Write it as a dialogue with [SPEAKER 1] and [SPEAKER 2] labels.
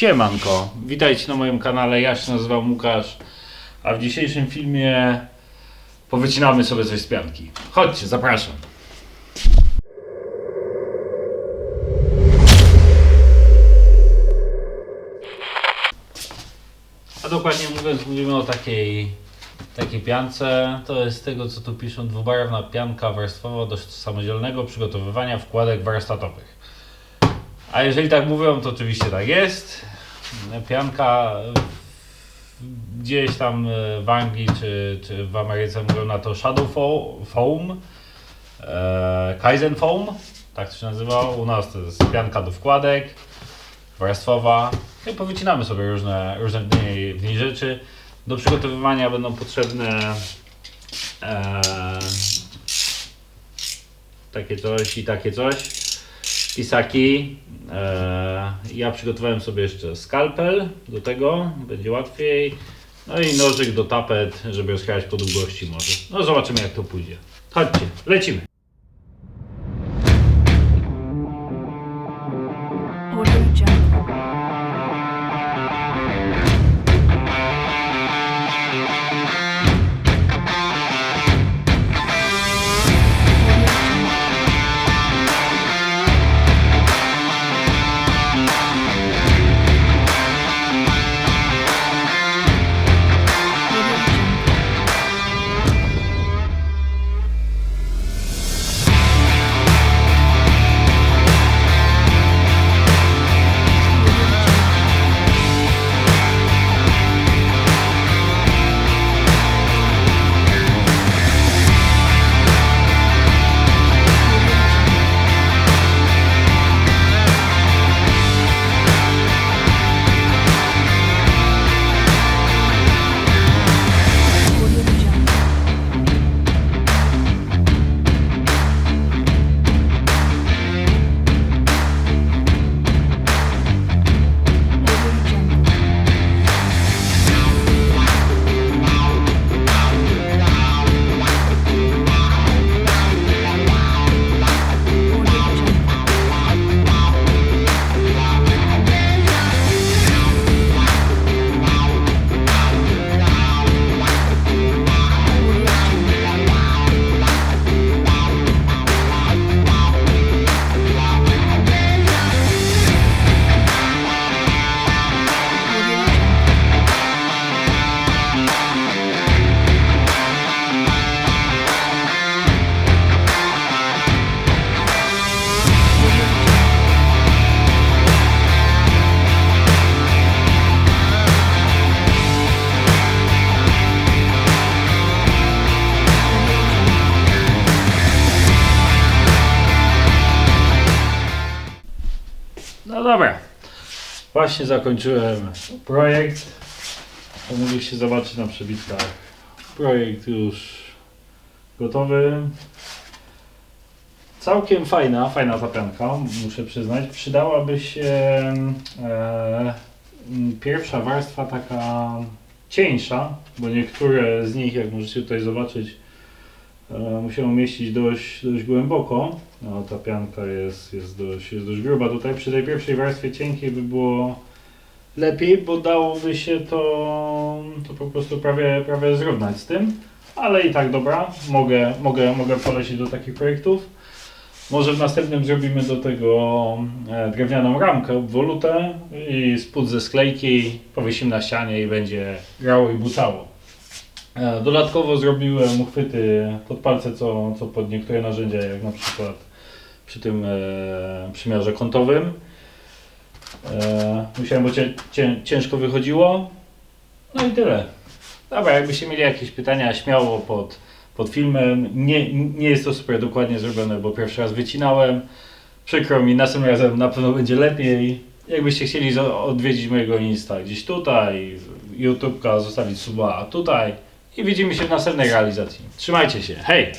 [SPEAKER 1] Siemanko, witajcie na moim kanale, ja się nazywam Łukasz, a w dzisiejszym filmie powycinamy sobie coś z pianki. Chodźcie, zapraszam. A dokładnie mówiąc, mówimy o takiej, takiej piance. To jest tego, co tu piszą, dwubarwna pianka warstwowa do samodzielnego przygotowywania wkładek warsztatowych. A jeżeli tak mówią, to oczywiście tak jest. Pianka gdzieś tam e, w Anglii czy, czy w Ameryce mówią na to shadow fo- foam, e, Kaizen foam, tak to się nazywa. U nas to jest pianka do wkładek, warstwowa. No I powycinamy sobie różne, różne w niej, w niej rzeczy. Do przygotowywania będą potrzebne e, takie coś i takie coś pisaki. E, ja przygotowałem sobie jeszcze skalpel do tego, będzie łatwiej. No i nożyk do tapet, żeby rozkrajać po długości może. No zobaczymy jak to pójdzie. Chodźcie, lecimy. No dobra. Właśnie zakończyłem projekt. Mogliście zobaczyć na przebitkach. Projekt już gotowy. Całkiem fajna, fajna zapianka, muszę przyznać. Przydałaby się e, pierwsza warstwa taka cieńsza, bo niektóre z nich, jak możecie tutaj zobaczyć, e, musiały mieścić dość, dość głęboko. No, ta pianka jest, jest, dość, jest dość gruba. Tutaj przy tej pierwszej warstwie cienkiej by było lepiej, bo dałoby się to, to po prostu prawie, prawie zrównać z tym. Ale i tak dobra, mogę, mogę, mogę polecić do takich projektów. Może w następnym zrobimy do tego e, drewnianą ramkę, obwolutę i spód ze sklejki powiesimy na ścianie i będzie grało i bucało. E, Dodatkowo zrobiłem uchwyty pod palce, co, co pod niektóre narzędzia, jak na przykład przy tym e, przymiarze kątowym. E, musiałem, bo cię, cię, ciężko wychodziło. No i tyle. Dobra, jakbyście mieli jakieś pytania, śmiało pod, pod filmem. Nie, nie jest to super dokładnie zrobione, bo pierwszy raz wycinałem. Przykro mi, następnym razem na pewno będzie lepiej. Jakbyście chcieli odwiedzić mojego Insta gdzieś tutaj, YouTube'ka, zostawić suba tutaj i widzimy się w następnej realizacji. Trzymajcie się, hej!